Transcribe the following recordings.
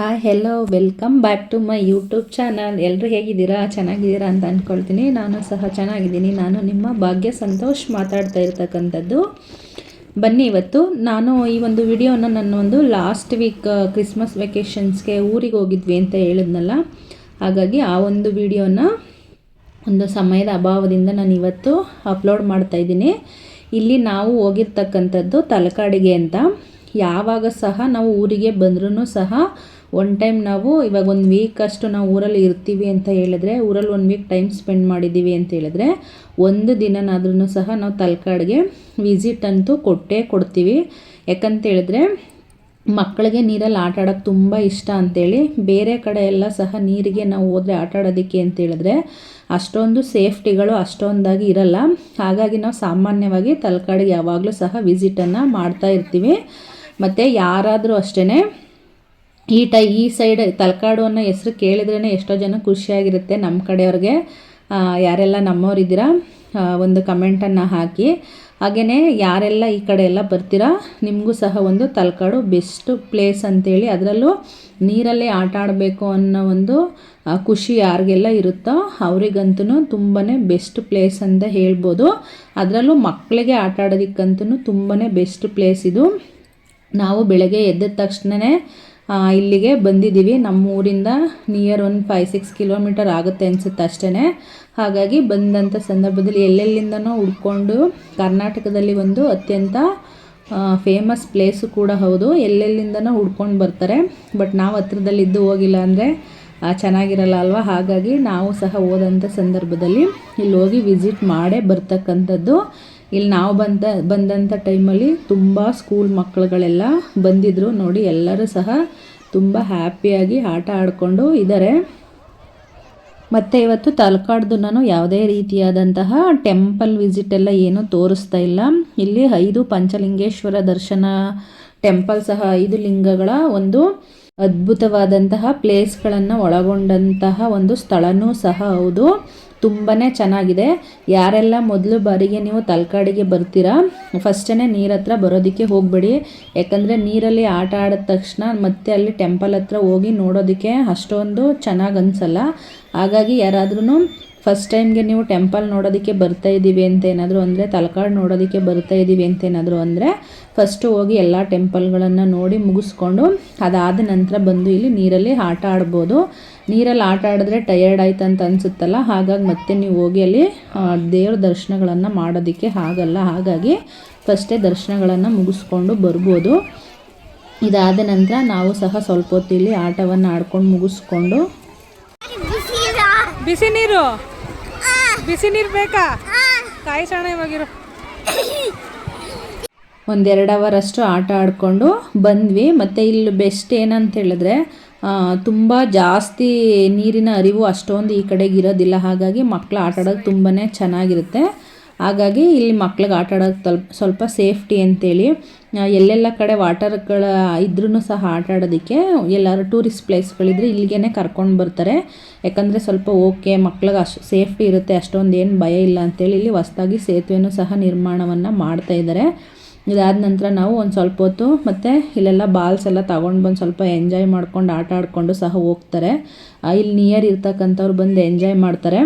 Hi hello welcome back to my YouTube channel ಎಲ್ಲರೂ ಹೇಗಿದ್ದೀರಾ? ಚೆನ್ನಾಗಿದ್ದೀರಾ ಅಂತ ಅಂದ್ಕೊಳ್ತೀನಿ ನಾನು ಸಹ ಚೆನ್ನಾಗಿದ್ದೀನಿ. ನಾನು ನಿಮ್ಮ ಭಾಗ್ಯ ಸಂತೋಷ್ ಮಾತಾಡ್ತಾ ಇರ್ತಕ್ಕಂಥದ್ದು. ಬನ್ನಿ ಇವತ್ತು. ನಾನು ಈ ಒಂದು ವಿಡಿಯೋನ ನನ್ನ ಒಂದು ಲಾಸ್ಟ್ ವೀಕ್ ಕ್ರಿಸ್ಮಸ್ ವೆಕೇಷನ್ಸ್ಗೆ ಊರಿಗೆ ಹೋಗಿದ್ವಿ ಅಂತ ಹೇಳಿದ್ನಲ್ಲ. ಹಾಗಾಗಿ ಆ ಒಂದು ವಿಡಿಯೋನ ಒಂದು ಸಮಯದ ಅಭಾವದಿಂದ ನಾನು ಇವತ್ತು ಅಪ್ಲೋಡ್ ಮಾಡ್ತಾ ಇದ್ದೀನಿ. ಇಲ್ಲಿ ನಾವು ಹೋಗಿರ್ತಕ್ಕಂಥದ್ದು ತಲಕಾಡಿಗೆ ಅಂತ. ಯಾವಾಗ ಸಹ ನಾವು ಊರಿಗೆ ಬಂದ್ರೂ ಸಹ ಒನ್ ಟೈಮ್ ನಾವು ಇವಾಗ ಒಂದು ವೀಕ್ ಅಷ್ಟು ನಾವು ಊರಲ್ಲಿ ಇರ್ತೀವಿ ಅಂತ ಹೇಳಿದ್ರೆ, ಊರಲ್ಲಿ ಒಂದು ವೀಕ್ ಟೈಮ್ ಸ್ಪೆಂಡ್ ಮಾಡಿದ್ದೀವಿ ಅಂತ ಹೇಳಿದ್ರೆ, ಒಂದು ದಿನನಾದ್ರೂ ಸಹ ನಾವು ತಲಕಾಡಿಗೆ ವಿಸಿಟ್ ಅಂತೂ ಕೊಟ್ಟೇ ಕೊಡ್ತೀವಿ. ಯಾಕಂತ ಹೇಳಿದ್ರೆ, ಮಕ್ಕಳಿಗೆ ನೀರಲ್ಲಿ ಆಟ ಆಡೋಕ್ಕೆ ತುಂಬ ಇಷ್ಟ ಅಂತೇಳಿ ಬೇರೆ ಕಡೆ ಎಲ್ಲ ಸಹ ನೀರಿಗೆ ನಾವು ಹೋದರೆ ಆಟ ಆಡೋದಕ್ಕೆ ಅಂತೇಳಿದ್ರೆ ಅಷ್ಟೊಂದು ಸೇಫ್ಟಿಗಳು ಅಷ್ಟೊಂದಾಗಿ ಇರಲ್ಲ. ಹಾಗಾಗಿ ನಾವು ಸಾಮಾನ್ಯವಾಗಿ ತಲಕಾಡಿಗೆ ಯಾವಾಗಲೂ ಸಹ ವಿಸಿಟನ್ನು ಮಾಡ್ತಾ ಇರ್ತೀವಿ. ಮತ್ತು ಯಾರಾದರೂ ಅಷ್ಟೇ ಈ ಟೈ ಈ ಸೈಡ್ ತಲಕಾಡು ಅನ್ನೋ ಹೆಸ್ರು ಕೇಳಿದ್ರೇ ಎಷ್ಟೋ ಜನ ಖುಷಿಯಾಗಿರುತ್ತೆ ನಮ್ಮ ಕಡೆಯವ್ರಿಗೆ. ಯಾರೆಲ್ಲ ನಮ್ಮವರಿದ್ದೀರಾ ಒಂದು ಕಮೆಂಟನ್ನು ಹಾಕಿ. ಹಾಗೆಯೇ ಯಾರೆಲ್ಲ ಈ ಕಡೆ ಎಲ್ಲ ಬರ್ತೀರಾ, ನಿಮಗೂ ಸಹ ಒಂದು ತಲಕಾಡು ಬೆಸ್ಟ್ ಪ್ಲೇಸ್ ಅಂತೇಳಿ ಅದರಲ್ಲೂ ನೀರಲ್ಲೇ ಆಟ ಆಡಬೇಕು ಅನ್ನೋ ಒಂದು ಖುಷಿ ಯಾರಿಗೆಲ್ಲ ಇರುತ್ತೋ ಅವರಿಗಂತೂ ತುಂಬಾ ಬೆಸ್ಟ್ ಪ್ಲೇಸ್ ಅಂತ ಹೇಳ್ಬೋದು. ಅದರಲ್ಲೂ ಮಕ್ಕಳಿಗೆ ಆಟ ಆಡೋದಕ್ಕಂತೂ ತುಂಬಾ ಬೆಸ್ಟ್ ಪ್ಲೇಸ್ ಇದು. ನಾವು ಬೆಳಗ್ಗೆ ಎದ್ದ ತಕ್ಷಣವೇ ಇಲ್ಲಿಗೆ ಬಂದಿದ್ದೀವಿ. ನಮ್ಮ ಊರಿಂದ ನಿಯರ್ ಒಂದು ಫೈವ್ ಸಿಕ್ಸ್ ಕಿಲೋಮೀಟರ್ ಆಗುತ್ತೆ ಅನಿಸುತ್ತೆ ಅಷ್ಟೇ ಹಾಗಾಗಿ ಬಂದಂಥ ಸಂದರ್ಭದಲ್ಲಿ ಎಲ್ಲೆಲ್ಲಿಂದನೋ ಹುಡ್ಕೊಂಡು ಕರ್ನಾಟಕದಲ್ಲಿ ಒಂದು ಅತ್ಯಂತ ಫೇಮಸ್ ಪ್ಲೇಸು ಕೂಡ ಹೌದು. ಎಲ್ಲೆಲ್ಲಿಂದನೋ ಹುಡ್ಕೊಂಡು ಬರ್ತಾರೆ. ಬಟ್ ನಾವು ಹತ್ರದಲ್ಲಿದ್ದು ಹೋಗಿಲ್ಲ ಅಂದರೆ ಚೆನ್ನಾಗಿರಲ್ಲ ಅಲ್ವಾ? ಹಾಗಾಗಿ ನಾವು ಸಹ ಹೋದಂಥ ಸಂದರ್ಭದಲ್ಲಿ ಇಲ್ಲಿ ಹೋಗಿ ವಿಸಿಟ್ ಮಾಡೇ ಬರ್ತಕ್ಕಂಥದ್ದು. ಇಲ್ಲಿ ನಾವು ಬಂದ ಬಂದಂಥ ಟೈಮಲ್ಲಿ ತುಂಬ ಸ್ಕೂಲ್ ಮಕ್ಕಳುಗಳೆಲ್ಲ ಬಂದಿದ್ದರು ನೋಡಿ, ಎಲ್ಲರೂ ಸಹ ತುಂಬ ಹ್ಯಾಪಿಯಾಗಿ ಆಟ ಆಡಿಕೊಂಡು ಇದ್ದಾರೆ ಮತ್ತು ಇವತ್ತು ತಲಕಾಡ್ದು ನಾನು ಯಾವುದೇ ರೀತಿಯಾದಂತಹ ಟೆಂಪಲ್ ವಿಸಿಟ್ ಎಲ್ಲ ಏನೂ ತೋರಿಸ್ತಾ ಇಲ್ಲ. ಇಲ್ಲಿ ಐದು ಪಂಚಲಿಂಗೇಶ್ವರ ದರ್ಶನ ಟೆಂಪಲ್ ಸಹ ಐದು ಲಿಂಗಗಳ ಒಂದು ಅದ್ಭುತವಾದಂತಹ ಪ್ಲೇಸ್ಗಳನ್ನು ಒಳಗೊಂಡಂತಹ ಒಂದು ಸ್ಥಳನೂ ಸಹ ಹೌದು. ತುಂಬಾ ಚೆನ್ನಾಗಿದೆ. ಯಾರೆಲ್ಲ ಮೊದಲು ಬಾರಿಗೆ ನೀವು ತಲಕಾಡಿಗೆ ಬರ್ತೀರಾ ಫಸ್ಟೇ ನೀರ ಹತ್ರ ಬರೋದಕ್ಕೆ ಹೋಗಬೇಡಿ. ಯಾಕಂದರೆ ನೀರಲ್ಲಿ ಆಟ ಆಡಿದ ತಕ್ಷಣ ಮತ್ತೆ ಅಲ್ಲಿ ಟೆಂಪಲ್ ಹತ್ರ ಹೋಗಿ ನೋಡೋದಕ್ಕೆ ಅಷ್ಟೊಂದು ಚೆನ್ನಾಗಿ ಅನಿಸಲ್ಲ. ಹಾಗಾಗಿ ಯಾರಾದ್ರೂ ಫಸ್ಟ್ ಟೈಮ್ಗೆ ನೀವು ಟೆಂಪಲ್ ನೋಡೋದಕ್ಕೆ ಬರ್ತಾ ಇದ್ದೀವಿ ಅಂತ ಏನಾದರೂ ಅಂದರೆ, ತಲಕಾಡು ನೋಡೋದಕ್ಕೆ ಬರ್ತಾ ಇದ್ದೀವಿ ಅಂತ ಏನಾದರೂ ಅಂದರೆ ಫಸ್ಟು ಹೋಗಿ ಎಲ್ಲ ಟೆಂಪಲ್ಗಳನ್ನು ನೋಡಿ ಮುಗಿಸ್ಕೊಂಡು, ಅದಾದ ನಂತರ ಬಂದು ಇಲ್ಲಿ ನೀರಲ್ಲಿ ಆಟ ಆಡ್ಬೋದು. ನೀರಲ್ಲಿ ಆಟ ಆಡಿದ್ರೆ ಟಯರ್ಡ್ ಆಯ್ತು ಅಂತ ಅನಿಸುತ್ತಲ್ಲ, ಹಾಗಾಗಿ ಮತ್ತೆ ನೀವು ಹೋಗಿ ಅಲ್ಲಿ ದೇವ್ರ ದರ್ಶನಗಳನ್ನು ಮಾಡೋದಕ್ಕೆ ಆಗಲ್ಲ. ಹಾಗಾಗಿ ಫಸ್ಟೇ ದರ್ಶನಗಳನ್ನು ಮುಗಿಸ್ಕೊಂಡು ಬರ್ಬೋದು. ಇದಾದ ನಂತರ ನಾವು ಸಹ ಸ್ವಲ್ಪ ಹೊತ್ತು ಇಲ್ಲಿ ಆಟವನ್ನು ಆಡ್ಕೊಂಡು ಮುಗಿಸ್ಕೊಂಡು ಬಿಸಿ ನೀರು? ಬಿಸಿ ನೀರು ಬೇಕಾ? ಕಾಯಿಸೋಣ ಇವಾಗಿರು. ಒಂದೆರಡು ಅವರ್ ಅಷ್ಟು ಆಟ ಆಡಿಕೊಂಡು ಬಂದ್ವಿ. ಮತ್ತು ಇಲ್ಲಿ ಬೆಸ್ಟ್ ಏನಂತ ಹೇಳಿದ್ರೆ ತುಂಬ ಜಾಸ್ತಿ ನೀರಿನ ಅರಿವು ಅಷ್ಟೊಂದು ಈ ಕಡೆಗೆ ಇರೋದಿಲ್ಲ. ಹಾಗಾಗಿ ಮಕ್ಕಳು ಆಟ ಆಡೋದು ತುಂಬಾ ಚೆನ್ನಾಗಿರುತ್ತೆ. ಹಾಗಾಗಿ ಇಲ್ಲಿ ಮಕ್ಳಿಗೆ ಆಟ ಆಡೋದು ತಲ್ಪ ಸ್ವಲ್ಪ ಸೇಫ್ಟಿ ಅಂತೇಳಿ ಎಲ್ಲೆಲ್ಲ ಕಡೆ ವಾಟರ್ಗಳ ಇದ್ರೂ ಸಹ ಆಟ ಆಡೋದಕ್ಕೆ ಎಲ್ಲರೂ ಟೂರಿಸ್ಟ್ ಪ್ಲೇಸ್ಗಳಿದ್ರೆ ಇಲ್ಲಿಗೇ ಕರ್ಕೊಂಡು ಬರ್ತಾರೆ. ಯಾಕಂದರೆ ಸ್ವಲ್ಪ ಓಕೆ ಮಕ್ಳಿಗೆ ಅಷ್ಟು ಸೇಫ್ಟಿ ಇರುತ್ತೆ, ಅಷ್ಟೊಂದು ಏನು ಭಯ ಇಲ್ಲ ಅಂತೇಳಿ ಇಲ್ಲಿ ಹೊಸ್ದಾಗಿ ಸೇತುವೆನೂ ಸಹ ನಿರ್ಮಾಣವನ್ನು ಮಾಡ್ತಾ ಇದ್ದಾರೆ ಇದಾದ ನಂತರ ನಾವು ಒಂದು ಸ್ವಲ್ಪ ಹೊತ್ತು ಮತ್ತು ಇಲ್ಲೆಲ್ಲ ಬಾಲ್ಸ್ ಎಲ್ಲ ತಗೊಂಡು ಬಂದು ಸ್ವಲ್ಪ ಎಂಜಾಯ್ ಮಾಡ್ಕೊಂಡು, ಆಟ ಆಡಿಕೊಂಡು ಸಹ ಹೋಗ್ತಾರೆ. ಇಲ್ಲಿ ನಿಯರ್ ಇರ್ತಕ್ಕಂಥವ್ರು ಬಂದು ಎಂಜಾಯ್ ಮಾಡ್ತಾರೆ.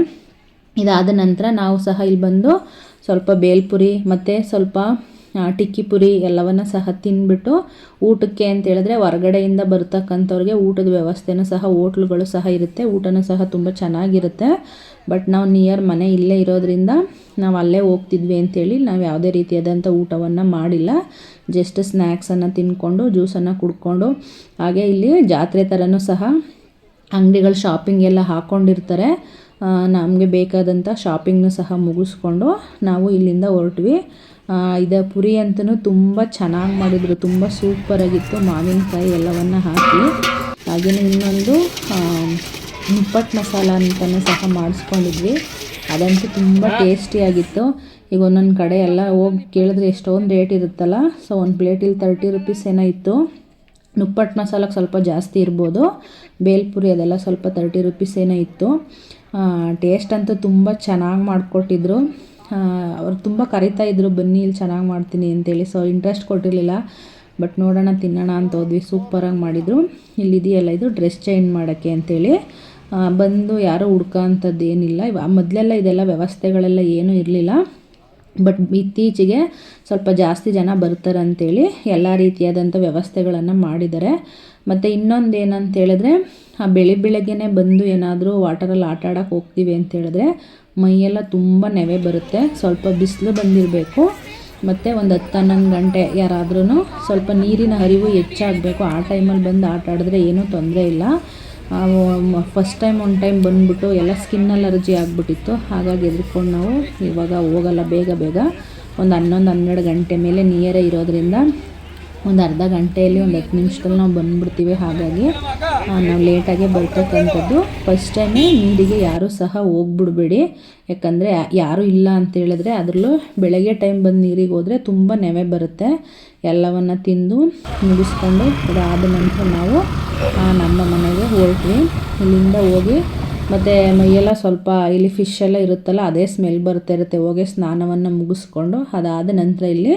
ಇದಾದ ನಂತರ ನಾವು ಸಹ ಇಲ್ಲಿ ಬಂದು ಸ್ವಲ್ಪ ಬೇಲ್ಪುರಿ ಮತ್ತು ಸ್ವಲ್ಪ ಟಿಕ್ಕಿ ಪುರಿ ಎಲ್ಲವನ್ನು ಸಹ ತಿಂದ್ಬಿಟ್ಟು ಊಟಕ್ಕೆ ಅಂತ ಹೇಳಿದ್ರೆ ಹೊರಗಡೆಯಿಂದ ಬರ್ತಕ್ಕಂಥವ್ರಿಗೆ ಊಟದ ವ್ಯವಸ್ಥೆನೂ ಸಹ ಹೋಟ್ಲುಗಳು ಸಹ ಇರುತ್ತೆ. ಊಟನೂ ಸಹ ತುಂಬ ಚೆನ್ನಾಗಿರುತ್ತೆ. ಬಟ್ ನಾವು ನಿಯರ್ ಮನೆ ಇಲ್ಲೇ ಇರೋದ್ರಿಂದ ನಾವು ಅಲ್ಲೇ ಹೋಗ್ತಿದ್ವಿ ಅಂತೇಳಿ ನಾವು ಯಾವುದೇ ರೀತಿಯಾದಂಥ ಊಟವನ್ನು ಮಾಡಿಲ್ಲ. ಜಸ್ಟ್ ಸ್ನ್ಯಾಕ್ಸನ್ನು ತಿಂದ್ಕೊಂಡು ಜ್ಯೂಸನ್ನು ಕುಡ್ಕೊಂಡು, ಹಾಗೆ ಇಲ್ಲಿ ಜಾತ್ರೆ ಥರನೂ ಸಹ ಅಂಗಡಿಗಳು ಶಾಪಿಂಗ್ ಎಲ್ಲ ಹಾಕ್ಕೊಂಡಿರ್ತಾರೆ ನಮಗೆ ಬೇಕಾದಂಥ ಶಾಪಿಂಗ್ನು ಸಹ ಮುಗಿಸ್ಕೊಂಡು ನಾವು ಇಲ್ಲಿಂದ ಹೊರಟ್ವಿ. ಇದು ಪುರಿ ಅಂತೂ ತುಂಬ ಚೆನ್ನಾಗಿ ಮಾಡಿದರು, ತುಂಬ ಸೂಪರಾಗಿತ್ತು ಮಾವಿನಕಾಯಿ ಎಲ್ಲವನ್ನು ಹಾಕಿ ಹಾಗೆಯೇ ಇನ್ನೊಂದು ನಿಪ್ಪಟ್ಟು ಮಸಾಲ ಅಂತಲೂ ಸಹ ಮಾಡಿಸ್ಕೊಂಡಿದ್ವಿ. ಅದಂತೂ ತುಂಬ ಟೇಸ್ಟಿಯಾಗಿತ್ತು ಈಗ ಒಂದೊಂದು ಕಡೆ ಎಲ್ಲ ಹೋಗಿ ಕೇಳಿದ್ರೆ ಎಷ್ಟೊಂದು ರೇಟ್ ಇರುತ್ತಲ್ಲ ಸೊ ಒಂದು ಪ್ಲೇಟಿಲ್ಲಿ ತರ್ಟಿ ರುಪೀಸ್ ಏನೋ ಇತ್ತು. ನಿಪ್ಪಟ್ಟು ಮಸಾಲಕ್ಕೆ ಸ್ವಲ್ಪ ಜಾಸ್ತಿ ಇರ್ಬೋದು. ಬೇಲ್ಪುರಿ ಅದೆಲ್ಲ ಸ್ವಲ್ಪ ತರ್ಟಿ ರುಪೀಸ್ ಏನೋ ಇತ್ತು. ಟೇಸ್ಟ್ ಅಂತೂ ತುಂಬ ಚೆನ್ನಾಗಿ ಮಾಡಿಕೊಟ್ಟಿದ್ರು. ಅವ್ರು ತುಂಬ ಕರಿತಾ ಇದ್ದರು ಬನ್ನಿ, ಇಲ್ಲಿ ಚೆನ್ನಾಗಿ ಮಾಡ್ತೀನಿ ಅಂತೇಳಿ. So interest ಕೊಟ್ಟಿರಲಿಲ್ಲ. ಬಟ್ ನೋಡೋಣ, ತಿನ್ನೋಣ ಅಂತ ಹೋದ್ವಿ. ಸೂಪರಾಗಿ ಮಾಡಿದರು. ಇಲ್ಲಿದೆಯಲ್ಲ, ಇದು ಡ್ರೆಸ್ ಚೇಂಜ್ ಮಾಡೋಕ್ಕೆ ಅಂತೇಳಿ. ಬಂದು ಯಾರೂ ಹುಡ್ಕೋಂಥದ್ದು ಏನಿಲ್ಲ. ಇವ ಮೊದಲೆಲ್ಲ ಇದೆಲ್ಲ ವ್ಯವಸ್ಥೆಗಳೆಲ್ಲ ಏನೂ ಇರಲಿಲ್ಲ. ಬಟ್ ಇತ್ತೀಚೆಗೆ ಸ್ವಲ್ಪ ಜಾಸ್ತಿ ಜನ ಬರ್ತಾರೆ ಅಂತೇಳಿ ಎಲ್ಲ ರೀತಿಯಾದಂಥ ವ್ಯವಸ್ಥೆಗಳನ್ನು ಮಾಡಿದ್ದಾರೆ. ಮತ್ತು ಇನ್ನೊಂದು ಏನಂತ ಹೇಳಿದ್ರೆ ಬೆಳಿ ಬೆಳಗ್ಗೆನೇ ಬಂದು ಏನಾದರೂ ವಾಟರಲ್ಲಿ ಆಟ ಆಡೋಕೆ ಹೋಗ್ತೀವಿ ಅಂತ ಹೇಳಿದ್ರೆ ಮೈಯೆಲ್ಲ ತುಂಬ ನೆವೆ ಬರುತ್ತೆ. ಸ್ವಲ್ಪ ಬಿಸಿಲು ಬಂದಿರಬೇಕು. ಮತ್ತು ಒಂದು ಹತ್ತು ಹನ್ನೊಂದು ಗಂಟೆ ಯಾರಾದ್ರೂ ಸ್ವಲ್ಪ ನೀರಿನ ಹರಿವು ಹೆಚ್ಚಾಗಬೇಕು. ಆ ಟೈಮಲ್ಲಿ ಬಂದು ಆಟ ಆಡಿದ್ರೆ ಏನೂ ತೊಂದರೆ ಇಲ್ಲ. ಫಸ್ಟ್ ಟೈಮ್ ಒನ್ ಟೈಮ್ ಬಂದ್ಬಿಟ್ಟು ಎಲ್ಲ ಸ್ಕಿನ್ ಅಲರ್ಜಿ ಆಗಿಬಿಟ್ಟಿತ್ತು. ಹಾಗಾಗಿ ಹೆದ್ರಿಕೊಂಡು ನಾವು ಇವಾಗ ಹೋಗಲ್ಲ, ಬೇಗ ಬೇಗ. ಒಂದು ಹನ್ನೊಂದು ಹನ್ನೆರಡು ಗಂಟೆ ಮೇಲೆ ನಿಯರೇ ಇರೋದ್ರಿಂದ ಒಂದು ಅರ್ಧ ಗಂಟೆಯಲ್ಲಿ ಒಂದು ಹತ್ತು ನಿಮಿಷದಲ್ಲಿ ನಾವು ಬಂದ್ಬಿಡ್ತೀವಿ. ಹಾಗಾಗಿ ನಾವು ಲೇಟಾಗೆ ಬರ್ತಕ್ಕಂಥದ್ದು. ಫಸ್ಟ್ ಟೈಮೇ ನೀರಿಗೆ ಯಾರೂ ಸಹ ಹೋಗ್ಬಿಡ್ಬೇಡಿ. ಯಾಕಂದರೆ, ಯಾರೂ ಇಲ್ಲ ಅಂತ ಹೇಳಿದ್ರೆ ಅದರಲ್ಲೂ ಬೆಳಗ್ಗೆ ಟೈಮ್ ಬಂದು ನೀರಿಗೆ ಹೋದರೆ ತುಂಬ ನೆವೆ ಬರುತ್ತೆ. ಎಲ್ಲವನ್ನು ತಿಂದು ಮುಗಿಸ್ಕೊಂಡು ಅದಾದ ನಂತರ ನಾವು ನಮ್ಮ ಮನೆಗೆ ಹೊರಟ್ವಿ. ಇಲ್ಲಿಂದ ಹೋಗಿ ಮತ್ತು ಮೈಯೆಲ್ಲ ಸ್ವಲ್ಪ ಇಲ್ಲಿ ಫಿಶ್ ಎಲ್ಲ ಇರುತ್ತಲ್ಲ, ಅದೇ ಸ್ಮೆಲ್ ಬರ್ತಾ ಇರುತ್ತೆ. ಹೋಗಿ ಸ್ನಾನವನ್ನು ಮುಗಿಸ್ಕೊಂಡು ಅದಾದ ನಂತರ ಇಲ್ಲಿ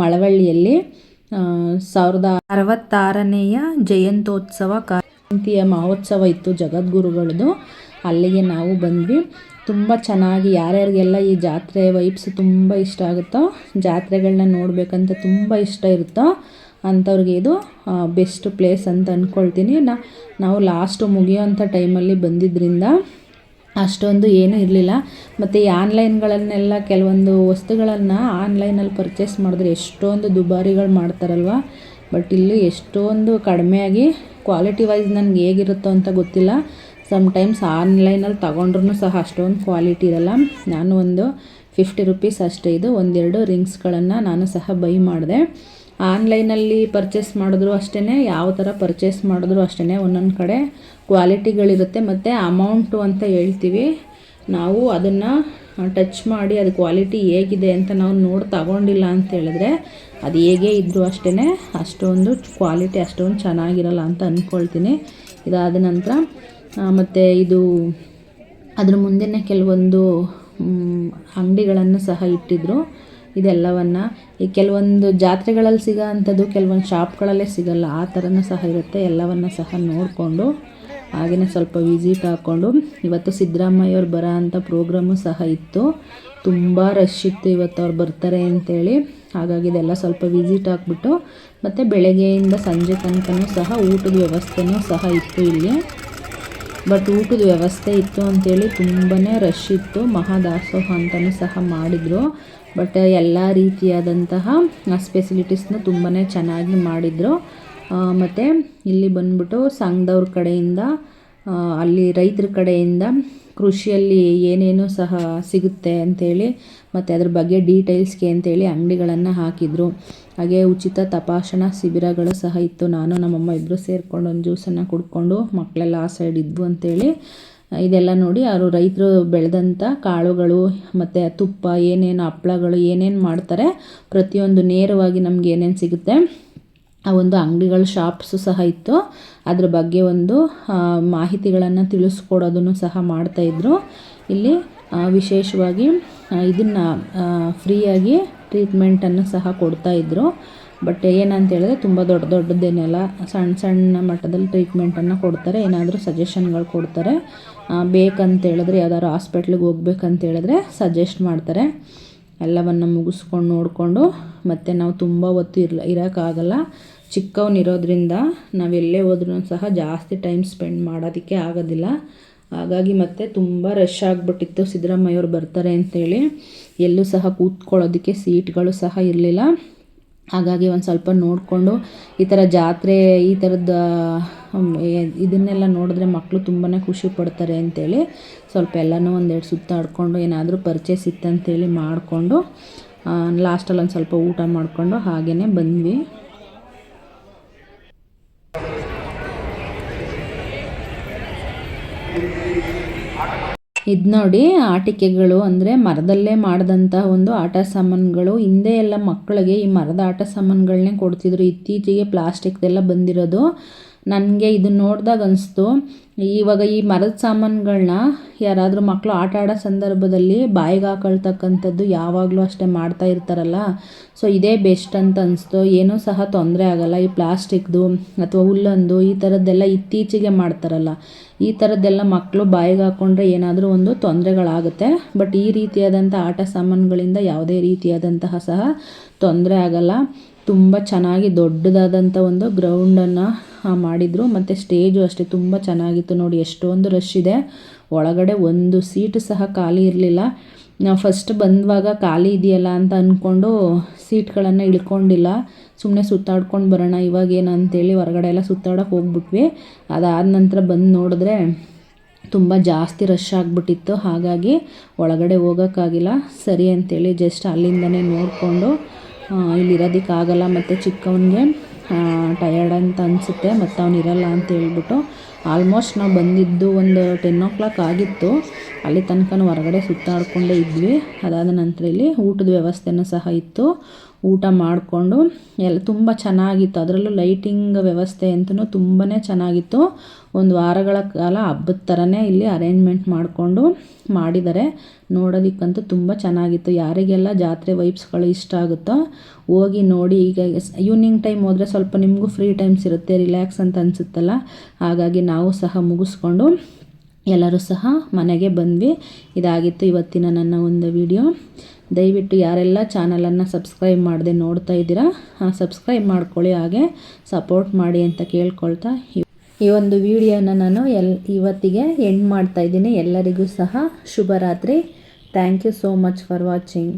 ಮಳವಳ್ಳಿಯಲ್ಲಿ ಸಾವಿರದ ಅರವತ್ತಾರನೆಯ ಜಯಂತ್ಯೋತ್ಸವ ಕಾಂತಿಯ ಮಹೋತ್ಸವ ಇತ್ತು ಜಗದ್ಗುರುಗಳದು. ಅಲ್ಲಿಗೆ ನಾವು ಬಂದ್ವಿ. ತುಂಬ ಚೆನ್ನಾಗಿ ಯಾರ್ಯಾರಿಗೆಲ್ಲ ಈ ಜಾತ್ರೆ ವೈಬ್ಸ್ ತುಂಬ ಇಷ್ಟ ಆಗುತ್ತೋ ಜಾತ್ರೆಗಳನ್ನ ನೋಡಬೇಕಂತ ತುಂಬ ಇಷ್ಟ ಇರುತ್ತೋ ಅಂಥವ್ರಿಗೆ ಇದು ಬೆಸ್ಟ್ ಪ್ಲೇಸ್ ಅಂತ ಅಂದ್ಕೊಳ್ತೀನಿ ನಾವು ಲಾಸ್ಟು ಮುಗಿಯೋಂಥ ಟೈಮಲ್ಲಿ ಬಂದಿದ್ದರಿಂದ ಅಷ್ಟೊಂದು ಏನೂ ಇರಲಿಲ್ಲ. ಮತ್ತು ಈ ಆನ್ಲೈನ್ಗಳನ್ನೆಲ್ಲ ಕೆಲವೊಂದು ವಸ್ತುಗಳನ್ನು ಆನ್ಲೈನಲ್ಲಿ ಪರ್ಚೇಸ್ ಮಾಡಿದ್ರೆ ಎಷ್ಟೊಂದು ದುಬಾರಿಗಳು ಮಾಡ್ತಾರಲ್ವ? ಬಟ್ ಇಲ್ಲಿ ಎಷ್ಟೊಂದು ಕಡಿಮೆಯಾಗಿ ಕ್ವಾಲಿಟಿ ವೈಸ್ ನನಗೆ ಹೇಗಿರುತ್ತೋ ಅಂತ ಗೊತ್ತಿಲ್ಲ. ಸಮ್ಟೈಮ್ಸ್ ಆನ್ಲೈನಲ್ಲಿ ತಗೊಂಡ್ರೂ ಸಹ ಅಷ್ಟೊಂದು ಕ್ವಾಲಿಟಿ ಇರಲ್ಲ. ನಾನು ಒಂದು ಫಿಫ್ಟಿ ರುಪೀಸ್ ಅಷ್ಟೇ ಇದು. ಒಂದೆರಡು ರಿಂಗ್ಸ್ಗಳನ್ನು ನಾನು ಸಹ ಬೈ ಮಾಡಿದೆ. ಆನ್ಲೈನಲ್ಲಿ ಪರ್ಚೇಸ್ ಮಾಡಿದ್ರು ಅಷ್ಟೇ ಯಾವ ಥರ ಪರ್ಚೇಸ್ ಮಾಡಿದ್ರು ಅಷ್ಟೇ ಒಂದೊಂದು ಕಡೆ ಕ್ವಾಲಿಟಿಗಳಿರುತ್ತೆ. ಮತ್ತು ಅಮೌಂಟು ಅಂತ ಹೇಳ್ತೀವಿ, ನಾವು ಅದನ್ನು ಟಚ್ ಮಾಡಿ ಅದು ಕ್ವಾಲಿಟಿ ಹೇಗಿದೆ ಅಂತ ನಾವು ನೋಡಿ ತಗೊಂಡಿಲ್ಲ ಅಂತ ಹೇಳಿದ್ರೆ, ಅದು ಹೇಗೆ ಇದ್ದರೂ ಅಷ್ಟೇ ಅಷ್ಟೊಂದು ಕ್ವಾಲಿಟಿ ಅಷ್ಟೊಂದು ಚೆನ್ನಾಗಿರಲ್ಲ ಅಂತ ಅಂದ್ಕೊಳ್ತೀನಿ ಇದಾದ ನಂತರ ಮತ್ತು ಇದು, ಅದ್ರ ಮುಂದೆನೇ ಕೆಲವೊಂದು ಅಂಗಡಿಗಳನ್ನು ಸಹ ಇಟ್ಟಿದ್ರು. ಇದೆಲ್ಲವನ್ನು ಈ ಕೆಲವೊಂದು ಜಾತ್ರೆಗಳಲ್ಲಿ ಸಿಗೋ ಅಂಥದ್ದು ಕೆಲವೊಂದು ಶಾಪ್ಗಳಲ್ಲೇ ಸಿಗಲ್ಲ. ಆ ಥರನೂ ಸಹ ಇರುತ್ತೆ. ಎಲ್ಲವನ್ನು ಸಹ ನೋಡಿಕೊಂಡು ಹಾಗೆಯೇ ಸ್ವಲ್ಪ ವಿಸಿಟ್ ಹಾಕ್ಕೊಂಡು ಇವತ್ತು ಸಿದ್ದರಾಮಯ್ಯವ್ರು ಬರೋ ಅಂಥ ಪ್ರೋಗ್ರಾಮು ಸಹ ಇತ್ತು. ತುಂಬ ರಶ್ ಇತ್ತು ಇವತ್ತು ಅವ್ರು ಬರ್ತಾರೆ ಅಂತೇಳಿ. ಹಾಗಾಗಿ ಇದೆಲ್ಲ ಸ್ವಲ್ಪ ವಿಸಿಟ್ ಹಾಕ್ಬಿಟ್ಟು ಮತ್ತು ಬೆಳಗ್ಗೆಯಿಂದ ಸಂಜೆ ತನಕನೂ ಸಹ ಊಟದ ವ್ಯವಸ್ಥೆನೂ ಸಹ ಇತ್ತು ಇಲ್ಲಿ. ಬಟ್ ಊಟದ ವ್ಯವಸ್ಥೆ ಇತ್ತು ಅಂಥೇಳಿ ತುಂಬಾ ರಶ್ ಇತ್ತು. ಮಹಾದಾಸೋಹ ಅಂತಲೂ ಸಹ ಮಾಡಿದರು. ಬಟ್ ಎಲ್ಲ ರೀತಿಯಾದಂತಹ ಸ್ಪೆಸಿಲಿಟೀಸ್ನ ತುಂಬಾ ಚೆನ್ನಾಗಿ ಮಾಡಿದರು. ಮತ್ತು ಇಲ್ಲಿ ಬಂದ್ಬಿಟ್ಟು ಸಂಘದವ್ರ ಕಡೆಯಿಂದ ಅಲ್ಲಿ ರೈತರ ಕಡೆಯಿಂದ ಕೃಷಿಯಲ್ಲಿ ಏನೇನು ಸಹ ಸಿಗುತ್ತೆ ಅಂಥೇಳಿ ಮತ್ತು ಅದ್ರ ಬಗ್ಗೆ ಡೀಟೇಲ್ಸ್ಗೆ ಅಂತೇಳಿ ಅಂಗಡಿಗಳನ್ನು ಹಾಕಿದರು. ಹಾಗೆ ಉಚಿತ ತಪಾಸಣಾ ಶಿಬಿರಗಳು ಸಹ ಇತ್ತು. ನಾನು, ನಮ್ಮಮ್ಮ ಇಬ್ಬರು ಸೇರಿಕೊಂಡು ಒಂದು ಜ್ಯೂಸನ್ನು ಕುಡ್ಕೊಂಡು ಮಕ್ಕಳೆಲ್ಲ ಆ ಸೈಡ್ ಇದ್ವು ಅಂತೇಳಿ. ಇದೆಲ್ಲ ನೋಡಿ ಅವರು ರೈತರು ಬೆಳೆದಂಥ ಕಾಳುಗಳು, ಮತ್ತು ತುಪ್ಪ, ಏನೇನು ಹಪ್ಪಳಗಳು, ಏನೇನು ಮಾಡ್ತಾರೆ, ಪ್ರತಿಯೊಂದು ನೇರವಾಗಿ ನಮ್ಗೆ ಏನೇನು ಸಿಗುತ್ತೆ. ಆ ಒಂದು ಅಂಗಡಿಗಳ ಶಾಪ್ಸು ಸಹ ಇತ್ತು. ಅದ್ರ ಬಗ್ಗೆ ಒಂದು ಮಾಹಿತಿಗಳನ್ನು ತಿಳಿಸ್ಕೊಡೋದನ್ನು ಸಹ ಮಾಡ್ತಾಯಿದ್ರು ಇಲ್ಲಿ ವಿಶೇಷವಾಗಿ ಇದನ್ನು ಫ್ರೀಯಾಗಿ ಟ್ರೀಟ್ಮೆಂಟನ್ನು ಸಹ ಕೊಡ್ತಾಯಿದ್ರು ಬಟ್ ಏನಂತ ಹೇಳಿದ್ರೆ ತುಂಬ ದೊಡ್ಡ ದೊಡ್ಡದೇನೆಲ್ಲ ಸಣ್ಣ ಸಣ್ಣ ಮಟ್ಟದಲ್ಲಿ ಟ್ರೀಟ್ಮೆಂಟನ್ನು ಕೊಡ್ತಾರೆ. ಏನಾದರೂ ಸಜೆಷನ್ಗಳು ಕೊಡ್ತಾರೆ. ಬೇಕಂತ ಹೇಳಿದ್ರೆ ಯಾವ್ದಾದ್ರು ಹಾಸ್ಪಿಟ್ಲಿಗೆ ಹೋಗ್ಬೇಕಂತ ಹೇಳಿದ್ರೆ ಸಜೆಸ್ಟ್ ಮಾಡ್ತಾರೆ. ಎಲ್ಲವನ್ನು ಮುಗಿಸ್ಕೊಂಡು ನೋಡಿಕೊಂಡು ಮತ್ತು ನಾವು ತುಂಬ ಹೊತ್ತು ಇರ್ಲ, ಇರೋಕ್ಕಾಗಲ್ಲ. ಚಿಕ್ಕವನಿರೋದ್ರಿಂದ ನಾವೆಲ್ಲೇ ಹೋದ್ರೂ ಸಹ ಜಾಸ್ತಿ ಟೈಮ್ ಸ್ಪೆಂಡ್ ಮಾಡೋದಕ್ಕೆ ಆಗೋದಿಲ್ಲ. ಹಾಗಾಗಿ ಮತ್ತೆ ತುಂಬ ರಶ್ ಆಗಿಬಿಟ್ಟಿತ್ತು. ಸಿದ್ದರಾಮಯ್ಯವ್ರು ಬರ್ತಾರೆ ಅಂತೇಳಿ. ಎಲ್ಲೂ ಸಹ ಕೂತ್ಕೊಳ್ಳೋದಕ್ಕೆ ಸೀಟ್ಗಳು ಸಹ ಇರಲಿಲ್ಲ. ಹಾಗಾಗಿ ಒಂದು ಸ್ವಲ್ಪ ನೋಡಿಕೊಂಡು ಈ ಥರ ಜಾತ್ರೆ, ಈ ಥರದ ಇದನ್ನೆಲ್ಲ ನೋಡಿದ್ರೆ ಮಕ್ಕಳು ತುಂಬಾ ಖುಷಿ ಪಡ್ತಾರೆ ಅಂತೇಳಿ ಸ್ವಲ್ಪ ಎಲ್ಲನೂ ಒಂದೆರಡು ಸುತ್ತಾಡಿಕೊಂಡು ಏನಾದರೂ ಪರ್ಚೇಸ್ ಇತ್ತಂಥೇಳಿ ಮಾಡಿಕೊಂಡು ಲಾಸ್ಟಲ್ಲಿ ಒಂದು ಸ್ವಲ್ಪ ಊಟ ಮಾಡಿಕೊಂಡು ಹಾಗೆಯೇ ಬಂದ್ವಿ. ಇದು ನೋಡಿ ಆಟಿಕೆಗಳು ಅಂದರೆ ಮರದಲ್ಲೇ ಮಾಡಿದಂಥ ಒಂದು ಆಟ ಸಾಮಾನುಗಳು. ಹಿಂದೆ ಎಲ್ಲ ಮಕ್ಕಳಿಗೆ ಈ ಮರದ ಆಟ ಸಾಮಾನುಗಳನ್ನೇ ಕೊಡ್ತಿದ್ರು. ಇತ್ತೀಚೆಗೆ ಪ್ಲಾಸ್ಟಿಕ್ದೆಲ್ಲ ಬಂದಿರೋದು. ನನಗೆ ಇದು ನೋಡಿದಾಗ ಅನಿಸ್ತು. ಇವಾಗ ಈ ಮರದ ಸಾಮಾನುಗಳನ್ನ ಯಾರಾದರೂ ಮಕ್ಕಳು ಆಟ ಆಡೋ ಸಂದರ್ಭದಲ್ಲಿ ಬಾಯಿಗೆ ಹಾಕೊಳ್ತಕ್ಕಂಥದ್ದು ಯಾವಾಗಲೂ ಅಷ್ಟೇ ಮಾಡ್ತಾ ಇರ್ತಾರಲ್ಲ. ಸೊ, ಇದೇ ಬೆಸ್ಟ್ ಅಂತ ಅನಿಸ್ತು. ಏನೂ ಸಹ ತೊಂದರೆ ಆಗಲ್ಲ. ಈ ಪ್ಲಾಸ್ಟಿಕ್ದು ಅಥವಾ ಹುಲ್ಲೊಂದು ಈ ಥರದ್ದೆಲ್ಲ ಇತ್ತೀಚೆಗೆ ಮಾಡ್ತಾರಲ್ಲ. ಈ ಥರದ್ದೆಲ್ಲ ಮಕ್ಕಳು ಬಾಯಿಗೆ ಹಾಕ್ಕೊಂಡ್ರೆ ಏನಾದರೂ ಒಂದು ತೊಂದರೆಗಳಾಗುತ್ತೆ. ಬಟ್ ಈ ರೀತಿಯಾದಂಥ ಆಟ ಸಾಮಾನುಗಳಿಂದ ಯಾವುದೇ ರೀತಿಯಾದಂತಹ ಸಹ ತೊಂದರೆ ಆಗಲ್ಲ. ತುಂಬ ಚೆನ್ನಾಗಿ ದೊಡ್ಡದಾದಂಥ ಒಂದು ಗ್ರೌಂಡನ್ನು ಮಾಡಿದರು. ಮತ್ತು ಸ್ಟೇಜು ಅಷ್ಟೇ, ತುಂಬ ಚೆನ್ನಾಗಿತ್ತು ನೋಡಿ, ಎಷ್ಟೊಂದು ರಶ್ ಇದೆ. ಒಳಗಡೆ ಒಂದು ಸೀಟು ಸಹ ಖಾಲಿ ಇರಲಿಲ್ಲ. ನಾವು ಫಸ್ಟ್ ಬಂದಾಗ ಖಾಲಿ ಇದೆಯಲ್ಲ ಅಂತ ಅಂದ್ಕೊಂಡು ಸೀಟ್ಗಳನ್ನು ಇಳ್ಕೊಂಡಿಲ್ಲ. ಸುಮ್ಮನೆ ಸುತ್ತಾಡ್ಕೊಂಡು ಬರೋಣ, ಇವಾಗ ಏನಂತೇಳಿ ಹೊರಗಡೆ ಎಲ್ಲ ಸುತ್ತಾಡೋಕೆ ಹೋಗ್ಬಿಟ್ವಿ. ಅದಾದ ನಂತರ ಬಂದು ನೋಡಿದ್ರೆ ತುಂಬ ಜಾಸ್ತಿ ರಶ್ ಆಗಿಬಿಟ್ಟಿತ್ತು. ಹಾಗಾಗಿ ಒಳಗಡೆ ಹೋಗೋಕ್ಕಾಗಿಲ್ಲ. ಸರಿ ಅಂತೇಳಿ ಜಸ್ಟ್ ಅಲ್ಲಿಂದನೇ ನೋಡಿಕೊಂಡು ಇಲ್ಲಿರೋದಕ್ಕಾಗಲ್ಲ ಮತ್ತು ಚಿಕ್ಕವನಿಗೆ. ಟಯರ್ಡ್ ಅಂತ ಅನಿಸುತ್ತೆ ಮತ್ತು ಅವ್ನು ಇರಲ್ಲ ಅಂತ ಹೇಳ್ಬಿಟ್ಟು ಆಲ್ಮೋಸ್ಟ್ ನಾವು ಬಂದಿದ್ದು ಒಂದು ಟೆನ್ ಓ ಕ್ಲಾಕ್ ಆಗಿತ್ತು. ಅಲ್ಲಿ ತನಕ ಹೊರಗಡೆ ಸುತ್ತಾಡಿಕೊಂಡೇ ಇದ್ವಿ. ಅದಾದ ನಂತರ ಇಲ್ಲಿ ಊಟದ ವ್ಯವಸ್ಥೆನೂ ಸಹ ಇತ್ತು. ಊಟ ಮಾಡಿಕೊಂಡು ಎಲ್ಲ ತುಂಬ ಚೆನ್ನಾಗಿತ್ತು. ಅದರಲ್ಲೂ ಲೈಟಿಂಗ್ ವ್ಯವಸ್ಥೆ ಅಂತೂ ತುಂಬಾ ಚೆನ್ನಾಗಿತ್ತು. ಒಂದು ವಾರಗಳ ಕಾಲ ಹಬ್ಬದ ಥರನೇ ಇಲ್ಲಿ ಅರೇಂಜ್ಮೆಂಟ್ ಮಾಡಿಕೊಂಡು ಮಾಡಿದ್ದಾರೆ. ನೋಡೋದಕ್ಕಂತೂ ತುಂಬ ಚೆನ್ನಾಗಿತ್ತು. ಯಾರಿಗೆಲ್ಲ ಜಾತ್ರೆ ವೈಬ್ಸ್ಗಳು ಇಷ್ಟ ಆಗುತ್ತೋ ಹೋಗಿ ನೋಡಿ. ಈಗ ಈವ್ನಿಂಗ್ ಟೈಮ್ ಹೋದರೆ ಸ್ವಲ್ಪ ನಿಮಗೂ ಫ್ರೀ ಟೈಮ್ಸ್ ಇರುತ್ತೆ ರಿಲ್ಯಾಕ್ಸ್ ಅಂತ ಅನಿಸುತ್ತಲ್ಲ. ಹಾಗಾಗಿ ನಾವು ಸಹ ಮುಗಿಸ್ಕೊಂಡು ಎಲ್ಲರೂ ಸಹ ಮನೆಗೆ ಬಂದ್ವಿ. ಇದಾಗಿತ್ತು ಇವತ್ತಿನ ನನ್ನ ಒಂದು ವಿಡಿಯೋ. ದಯವಿಟ್ಟು ಯಾರೆಲ್ಲ ಚಾನಲನ್ನು ಸಬ್ಸ್ಕ್ರೈಬ್ ಮಾಡದೆ ನೋಡ್ತಾ ಇದ್ದೀರಾ ಸಬ್ಸ್ಕ್ರೈಬ್ ಮಾಡ್ಕೊಳ್ಳಿ, ಹಾಗೆ ಸಪೋರ್ಟ್ ಮಾಡಿ ಅಂತ ಕೇಳ್ಕೊಳ್ತಾ ಈ ಒಂದು ವಿಡಿಯೋನ ನಾನು ಎಲ್, ಇವತ್ತಿಗೆ ಎಂಡ್ ಮಾಡ್ತಾ ಇದ್ದೀನಿ. ಎಲ್ಲರಿಗೂ ಸಹ ಶುಭರಾತ್ರಿ. Thank you so much for watching